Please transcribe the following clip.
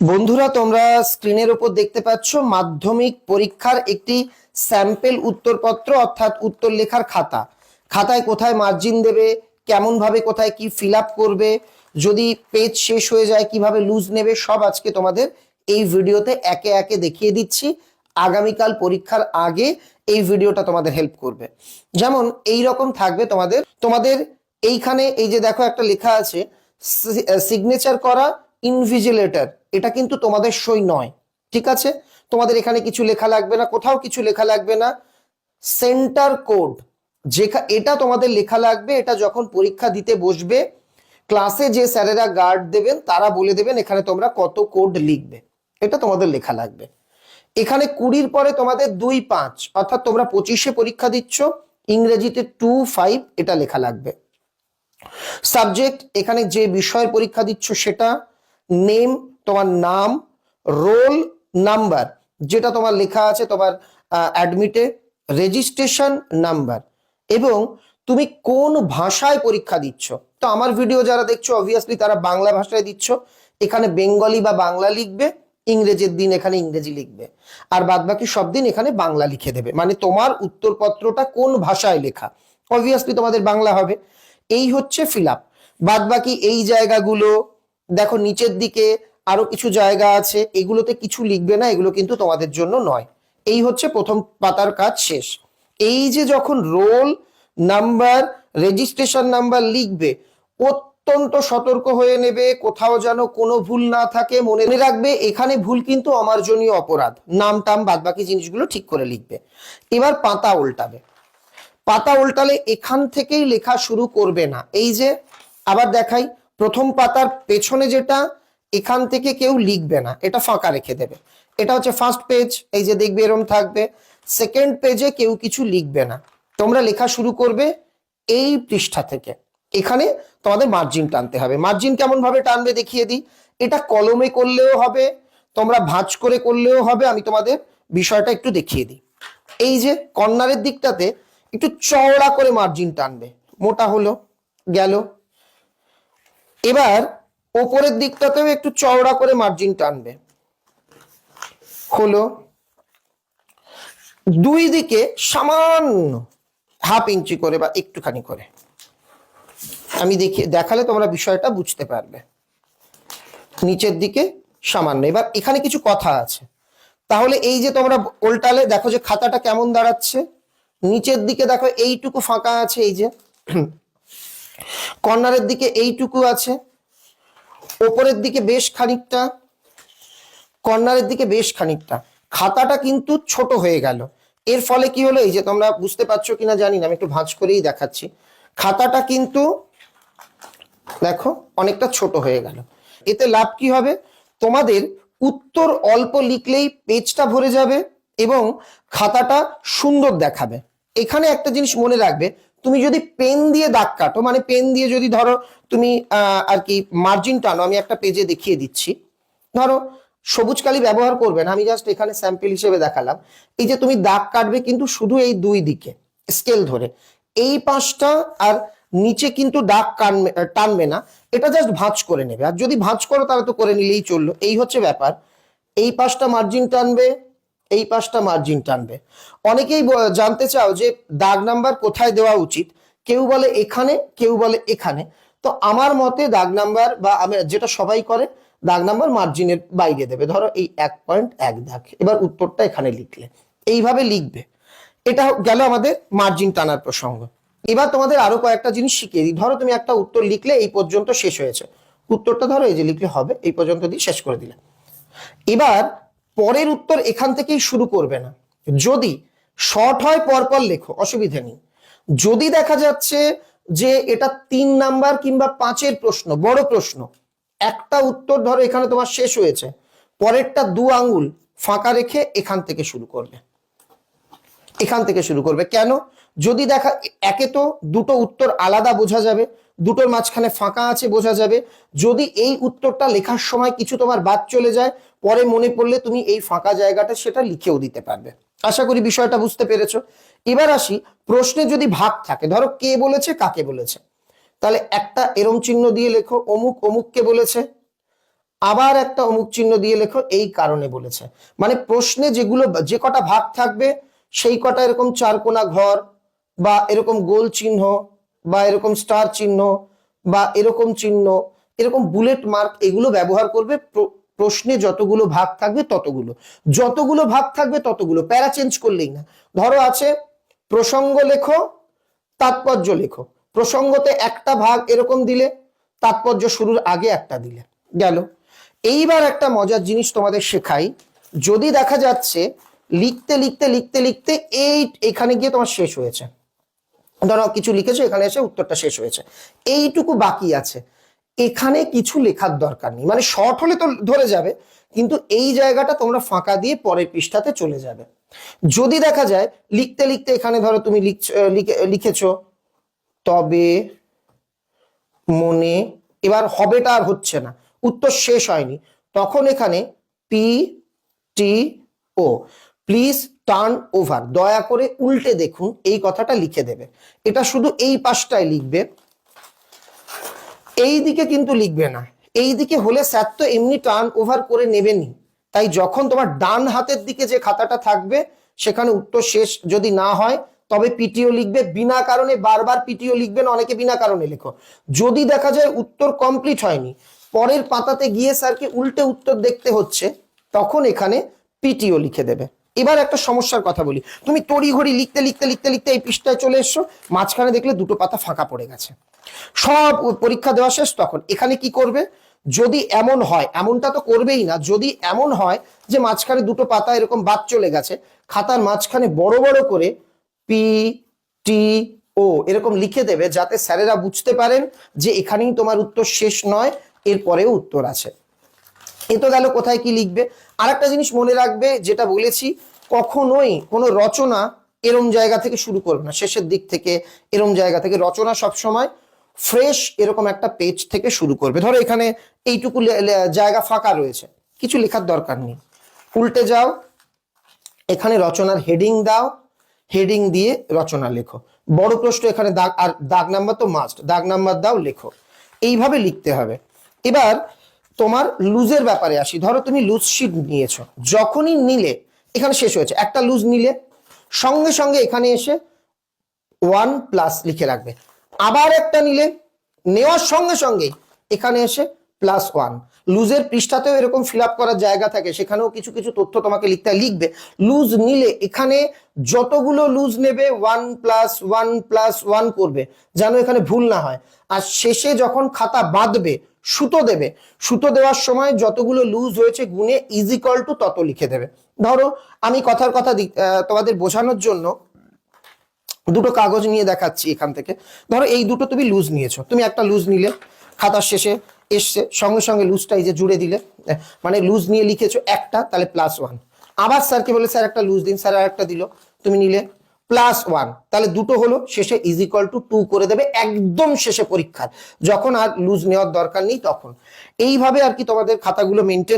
বন্ধুরা, তোমরা স্ক্রিনের উপর দেখতে পাচ্ছ মাধ্যমিক পরীক্ষার একটি স্যাম্পল উত্তরপত্র, অর্থাৎ উত্তর লেখার খাতা। খাতায় কোথায় মার্জিন দেবে কেমন ভাবে কোথায় কি ফিল করবে, যদি পেজ শেষ হয়ে যায়, কীভাবে লুজ নেবে, সব আজকে তোমাদের এই ভিডিওতে একে একে দেখিয়ে দিচ্ছি। আগামীকাল পরীক্ষার আগে এই ভিডিওটা তোমাদের হেল্প করবে। যেমন এই রকম থাকবে তোমাদের। তোমাদের এইখানে এই যে দেখো একটা লেখা আছে সিগনেচার করা ইনভিজিলেটর এটা কিন্তু তোমাদের সই নয়, ঠিক আছে? তোমাদের এখানে কিছু লেখা লাগবে না, কোথাও কিছু লেখা লাগবে না। সেন্টার কোড যেখা, এটা তোমাদের লেখা লাগবে, এটা যখন পরীক্ষা দিতে বসবে ক্লাসে যে স্যারেরা গার্ড দেবেন, তারা বলে দেবেন এখানে তোমরা কত কোড লিখবে, এটা তোমাদের লেখা লাগবে। এখানে কুড়ির পরে তোমাদের দুই পাঁচ, অর্থাৎ তোমরা পঁচিশে পরীক্ষা দিচ্ছ, ইংরেজিতে টু ফাইভ এটা লেখা লাগবে। সাবজেক্ট এখানে যে বিষয়ের পরীক্ষা দিচ্ছ সেটা নেম তোমার নাম রোল নাম্বার যেটা তোমার লেখা আছে তোমার অ্যাডমিটে রেজিস্ট্রেশন নাম্বার এবং তুমি কোন ভাষায় পরীক্ষা দিচ্ছ? তো আমার ভিডিও যারা দেখছ অবভিয়াসলি তারা বাংলা ভাষায় দিচ্ছ। এখানে বেঙ্গলি বা বাংলা লিখবে, ইংরেজির দিন এখানে ইংরেজি লিখবে। আর বাদবাকি সব দিন এখানে বাংলা লিখে দেবে। মানে তোমার উত্তরপত্রটা কোন ভাষায় লেখা? অবভিয়াসলি তোমাদের বাংলা হবে। এই হচ্ছে ফিল আপ বাদ বাকি এই জায়গাগুলো দেখো, নিচের দিকে আরও কিছু জায়গা আছে, এগুলোতে কিছু লিখবে না, এগুলো কিন্তু তোমাদের জন্য নয়। এই হচ্ছে প্রথম পাতার কাজ শেষ। এই যে যখন রোল নাম্বার, রেজিস্ট্রেশন নাম্বার লিখবে, অত্যন্ত সতর্ক হয়ে নেবে, কোথাও যেন কোনো ভুল না থাকে, মনে রাখবে, এখানে ভুল কিন্তু আমার অমার্জনীয় অপরাধ। নাম টাম বাদ বাকি জিনিসগুলো ঠিক করে লিখবে। এবার পাতা উল্টাবে। পাতা উল্টালে এখান থেকেই লেখা শুরু করবে না। এই যে, আবার দেখাই প্রথম পাতার পেছনে যেটা, এখান থেকে কেউ লিখবে না, এটা ফাঁকা রেখে দেবে। এটা হচ্ছে ফার্স্ট পেজ এই যে দেখবে এরম থাকবে। সেকেন্ড পেজে কেউ কিছু লিখবে না। তোমরা লেখা শুরু করবে এই পৃষ্ঠা থেকে। এখানে তোমাদের মার্জিন টানতে হবে। মার্জিন কেমন ভাবে টানবে দেখিয়ে দিই। এটা কলমে করলেও হবে, তোমরা ভাঁজ করে করলেও হবে, আমি তোমাদের বিষয়টা একটু দেখিয়ে দিই। এই যে কর্নারের দিকটাতে একটু চওড়া করে মার্জিন টানবে। মোটা হলো, গেল। এবার ওপরের দিকটাতেও একটু চওড়া করে মার্জিন টানবে। হলো দুই দিকে সামান্য হাফ ইঞ্চি করে বা একটুখানি করে। আমি দেখি, দেখালে তোমরা বিষয়টা বুঝতে পারবে। নিচের দিকে সামান্য। এবার এখানে কিছু কথা আছে। তাহলে এই যে তোমরা উল্টালে দেখো যে খাতাটা কেমন দাঁড়াচ্ছে। নিচের দিকে দেখো এইটুকু ফাঁকা আছে, এই যে কর্নারের দিকে এইটুকু আছে। ওপরের দিকে বেশ খানিকটা, কর্নারের দিকে বেশ খানিকটা। খাতাটা কিন্তু ছোট হয়ে গেল। এর ফলে কি হলো? এই যে তোমরা বুঝতে পারছ কিনা জানি না, আমি একটু ভাঁজ করেই দেখাচ্ছি। খাতাটা কিন্তু দেখো অনেকটা ছোট হয়ে গেল। এতে লাভ কি হবে? তোমাদের উত্তর অল্প লিখলেই পেজটা ভরে যাবে এবং খাতাটা সুন্দর দেখাবে। এখানে একটা জিনিস মনে রাখবে তুমি যদি পেন দিয়ে দাগ কাটো মানে পেন দিয়ে যদি ধরো তুমি আর কি মার্জিন টানো, আমি একটা পেজে দেখিয়ে দিচ্ছি। ধরো সবুজ কালি ব্যবহার করবে না, আমি জাস্ট এখানে স্যাম্পল হিসেবে দেখালাম। এই যে তুমি দাগ কাটবে কিন্তু শুধু এই দুই দিকে স্কেল ধরে। এই পাঁচটা আর নিচে কিন্তু দাগ কানবে টানবে না, এটা জাস্ট ভাঁজ করে নেবে। আর যদি ভাঁজ করো তাহলে তো করে নিলেই চলল। এই হচ্ছে ব্যাপার। এই পাশটা মার্জিন টানবে এই পাশটা মার্জিন টানবে। অনেকেই জানতে চাও যে দাগ নাম্বার কোথায় দেওয়া উচিত? কেউ বলে এখানে, কেউ বলে এখানে। তো আমার মতে দাগ নাম্বার বা আমি যেটা সবাই করে, দাগ নাম্বার মার্জিনের বাইরে দেবে। ধরো এই এক পয়েন্ট এক দাগ। এবার উত্তরটা এখানে লিখলে। এইভাবে লিখবে। এটা গেল আমাদের মার্জিন টানার প্রসঙ্গ। এবার তোমাদের আরও কয়েকটা জিনিস শিখিয়ে দিই। ধরো তুমি একটা উত্তর লিখলে এই পর্যন্ত শেষ হয়েছে। উত্তরটা ধরো এই যে লিখলে হবে, এই পর্যন্ত দিয়ে শেষ করে দিলে। এবার পরের উত্তর এখান থেকেই শুরু করবে না। যদি শর্ট হয়, পরপর লেখো, অসুবিধা নেই। যদি দেখা যাচ্ছে যে এটা তিন নাম্বার কিংবা পাঁচের প্রশ্ন, বড় প্রশ্ন, একটা উত্তর ধরো এখানে তোমার শেষ হয়েছে, পরেরটা দু আঙ্গুল ফাঁকা রেখে এখান থেকে শুরু করবে। এখান থেকে শুরু করবে। কেন? যদি দেখা একে তো দুটো উত্তর আলাদা বোঝা যাবে, দুটোর মাঝখানে ফাঁকা আছে বোঝা যাবে। যদি এই উত্তরটা লেখার সময় কিছু তোমার বাদ চলে যায়, পরে মনে পড়লে তুমি এই ফাঁকা জায়গাটা সেটা লিখেও দিতে পারবে। আশা করি বিষয়টা বুঝতে পেরেছ। এবার আসি, প্রশ্নে যদি ভাগ থাকে, ধরো কে বলেছে, কাকে বলেছে? তাহলে একটা এরম চিহ্ন দিয়ে লেখো, অমুক অমুককে বলেছে, আবার একটা অমুক চিহ্ন দিয়ে লেখো, এই কারণে বলেছে। মানে প্রশ্নে যেগুলো, যে কটা ভাগ থাকবে, সেই কটা এরকম চারকোনা ঘর বা এরকম গোল চিহ্ন বা এরকম স্টার চিহ্ন বা এরকম চিহ্ন, এরকম বুলেট মার্ক এগুলো ব্যবহার করবে, প্র- প্রশ্নে যতগুলো ভাগ থাকবে ততগুলো। যতগুলো ভাগ থাকবে ততগুলো। প্যারা চেঞ্জ করলেই না। ধরো আছে প্রসঙ্গ লেখো, তাৎপর্য লেখো। প্রসঙ্গতে একটা ভাগ এরকম দিলে, তাৎপর্য শুরুর আগে একটা দিলে। গেল। এইবার একটা মজার জিনিস তোমাদের শেখাই। যদি দেখা যাচ্ছে, লিখতে লিখতে লিখতে লিখতে এই এখানে গিয়ে তোমার শেষ হয়েছে। ধরো কিছু লিখেছো, এখানে এসে উত্তরটা শেষ হয়েছে। এইটুকু বাকি আছে। এখানে কিছু লেখার দরকার নেই। মানে শর্ট হলে তো ধরে যাবে, কিন্তু এই জায়গাটা তোমরা ফাঁকা দিয়ে পরের পৃষ্ঠাতে চলে যাবে। যদি দেখা যায়, লিখতে লিখতে এখানে ধরো তুমি লিখছ- তবে মনে, এবার হবেটা আর হচ্ছে না। উত্তর শেষ হয়নি। তখন এখানে P T O please turn over দয়া করে উল্টে দেখুন, এই কথাটা লিখে দেবে। এটা শুধু এই পাশটায় লিখবে। এই দিকে কিন্তু লিখবে না। এই দিকে হলে স্যার তো এমনি টার্ন ওভার করে নেবেনি তাই যখন তোমার ডান হাতের দিকে যে খাতাটা থাকবে, সেখানে উত্তর শেষ যদি না হয়, তবে পিটিও লিখবে। বিনা কারণে বারবার পিটিও লিখবে না, অনেকে বিনা কারণে লেখো। যদি দেখা যায় উত্তর কমপ্লিট হয়নি, পরের পাতাতে গিয়ে স্যারকে উল্টে উত্তর দেখতে হচ্ছে, তখন এখানে পিটিও লিখে দেবে। এবার একটা সমস্যার কথা বলি। তুমি তড়িঘড়ি লিখতে লিখতে লিখতে লিখতে এই পৃষ্ঠায় চলে এসছো, মাঝখানে দেখলে দুটো পাতা ফাঁকা পড়ে গেছে। সব পরীক্ষা দেওয়া শেষ তখন। এখানে কি করবে? যদি এমন হয়, এমনটা তো করবেই না, যদি এমন হয় যে মাঝখানে দুটো পাতা এরকম বাদ চলে গেছে, খাতার মাঝখানে বড় বড় করে পি, টি, ও এরকম লিখে দেবে যাতে স্যারেরা বুঝতে পারেন যে এখানেই তোমার উত্তর শেষ নয়, এরপরেও উত্তর আছে। এ তো গেল কোথায় কি লিখবে? আর একটা জিনিস মনে রাখবে, যেটা বলেছি কখনোই কোনো রচনা এরম জায়গা থেকে শুরু করবে না। শেষের দিক থেকে এরম জায়গা থেকে রচনা সবসময় ফ্রেশ এরকম একটা পেজ থেকে শুরু করবে। ধরো এখানে এইটুকু জায়গা ফাঁকা রয়েছে, কিছু লেখার দরকার নেই। উল্টে যাও, এখানে রচনার হেডিং দাও হেডিং দিয়ে রচনা লেখো। বড় প্রশ্ন এখানে দাগ, আর দাগ নাম্বার তো মাস্ট দাগ নাম্বার দাও, লেখো। এইভাবে লিখতে হবে। এবার তোমার লুজের ব্যাপারে আসি। ধরো তুমি লুজ শিট নিয়েছো। যখনই নিলে এখানে শেষ হয়েছে। একটা লুজ নিলে সঙ্গে সঙ্গে এখানে এসে ওয়ান প্লাস লিখে রাখবে। আবার একটা নিলে নেওয়ার সঙ্গে সঙ্গে এখানে এসে প্লাস ওয়ান লুজের পৃষ্ঠাতেও এরকম ফিল করার জায়গা থাকে, সেখানেও কিছু কিছু তথ্য তোমাকে লিখতে লিখবে। লুজ নিলে এখানে যতগুলো লুজ নেবে one plus one plus one করবে, যেন এখানে ভুল না হয়। আর শেষে যখন খাতা বাঁধবে সুতো দেবে। সুতো দেওয়ার সময় যতগুলো লুজ হয়েছে গুনে ইজিকল টু তত লিখে দেবে। ধরো, আমি কথার কথা তোমাদের বোঝানোর জন্য দুটো কাগজ নিয়ে দেখাচ্ছি এখান থেকে। ধরো, এই দুটো তুমি লুজ নিয়েছো। তুমি একটা লুজ নিলে, খাতার শেষে এসছে, সঙ্গে সঙ্গে লুজটা এই যে জুড়ে দিলে মানে লুজ নিয়ে লিখেছো একটা, তাহলে প্লাস ওয়ান আবার স্যারকে বলে স্যার, একটা লুজ দিন, স্যার আর একটা দিল। তুমি নিলে প্লাস ওয়ান তাহলে দুটো হলো, শেষে ইজ ইকাল টু টু করে দেবে একদম শেষে পরীক্ষার। যখন আর লুজ নেওয়ার দরকার নেই তখন। এইভাবে আর কি তোমাদের খাতাগুলো মেনটেন